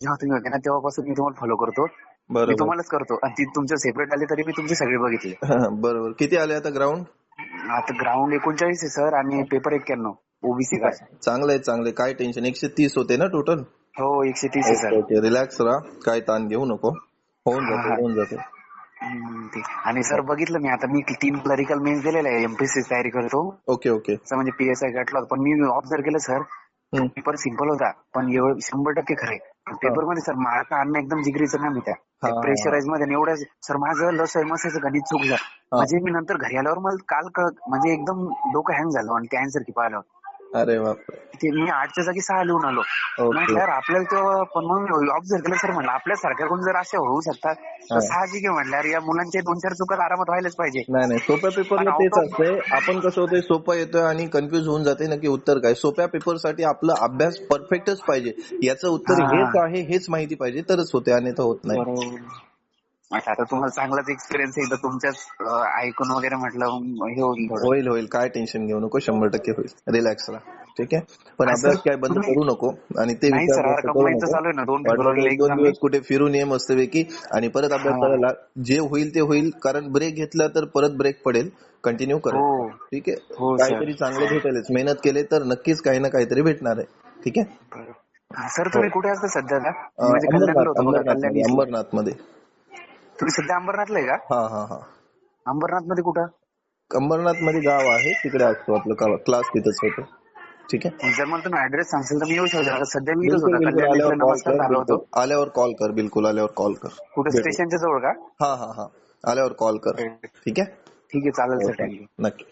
जेव्हा तुम्ही होते ना तेव्हापासून मी तुम्हाला फॉलो करतो. मी बरोबर. तुम्हालाच करतो. आणि ती तुमचं सेपरेट आले तरी मी तुमचे सगळे बघितले. बरोबर. किती आले आता ग्राउंड आता ग्राउंड एकोणचाळीस आहे सर आणि पेपर एक्क्याण्णव. ओबीसी काय? चांगलं आहे चांगलं आहे. काय टेन्शन एकशे तीस होते ना टोटल हो एकशे तीस आहे सर ओके रिलॅक्स राहा. काय ताण घेऊ नको. होऊन हा, जाते हा. होऊन जाते. हम्म, ते. आणि सर बघितलं मी आता मी तीन क्लरिकल मेन्स दिलेले आहे एमपीएससी तयारी करतो. Okay okay. असं म्हणजे पीएसआय गाठला होता. पण मी ऑब्झर्व केलं सर. पेपर सिंपल होता. पण एवढं शंभर टक्के खरे पेपरमध्ये सर मार्क आणणं एकदम जिगरीचं काम हा. त्या प्रेशराईजमध्ये एवढं सर माझं लस आहे मसायचं गणित चूक झालं. म्हणजे मी नंतर घरी आल्यावर मला काल कळत म्हणजे एकदम डोकं हँग झालं आणि त्या आन्सर की पाहिलं अरे बापरे. ते मी आठच्या जागी सहा लिहून आलो. म्हटलं यार आपल्याला तेव्हा पण मग ऑब्झर्व केलं सर म्हणलं आपल्यासारख्या कोण जर असे होऊ शकतात तर. साहजिक आहे म्हटलं यार या मुलांचे दोन चार चुका आरामात व्हायलाच पाहिजे. नाही नाही सोप्या पेपरला पण तेच असतंय. आपण कसं होतंय सोपं येतोय आणि कन्फ्युज होऊन जाते ना की उत्तर काय. सोप्या पेपरसाठी आपला अभ्यास परफेक्टच पाहिजे. याचं उत्तर. हेच आहे हेच माहिती पाहिजे तरच होते अन्यथा होत नाही. अच्छा, आता तुम्हाला चांगलाच एक्सपिरियन्स आहे तर तुमच्याच ऐकून वगैरे म्हटलं हे होईल. होईल काय टेन्शन घेऊ नको शंभर टक्के होईल. रिलॅक्स राहा. ठीक आहे? पण हा, अभ्यास काय बंद करू नको आणि ते दोन दिवस कुठे फिरून ये मस्तपैकी आणि परत अभ्यास हा. करायला जे होईल ते होईल कारण ब्रेक घेतला तर परत ब्रेक पडेल. कंटिन्यू हो. करा ठीक आहे? हो. काहीतरी चांगलं भेटेलच. मेहनत केले तर नक्कीच काही ना काहीतरी भेटणार आहे. ठीक आहे. हा, सर तुम्ही कुठे असता सध्या म्हणजे. अंबरनाथमध्ये तुम्ही सध्या अंबरनाथला आहे का? हा हा हा. अंबरनाथमध्ये कुठं? अंबरनाथमध्ये गाव आहे तिकडे असतो आपलं क्लास तिथंच होतो. ठीक आहे? जर मला तुम्ही ऍड्रेस सांगशाल तर मी येऊ शकतो. आता सध्या मी इथंच बिलकुल होता. बिलकुल. कल्याण आल्यावर इथलं कॉल नमस्कार कर झाला होतो. बिलकुल. आल्यावर कॉल कर बिलकुल. आल्यावर कॉल कर. कुठे भेटू. स्टेशनच्या जवळ का? हा हा हा. आल्यावर कॉल कर. ठीक आहे. ठीक आहे? चालेल सर. थँक्यू नक्की.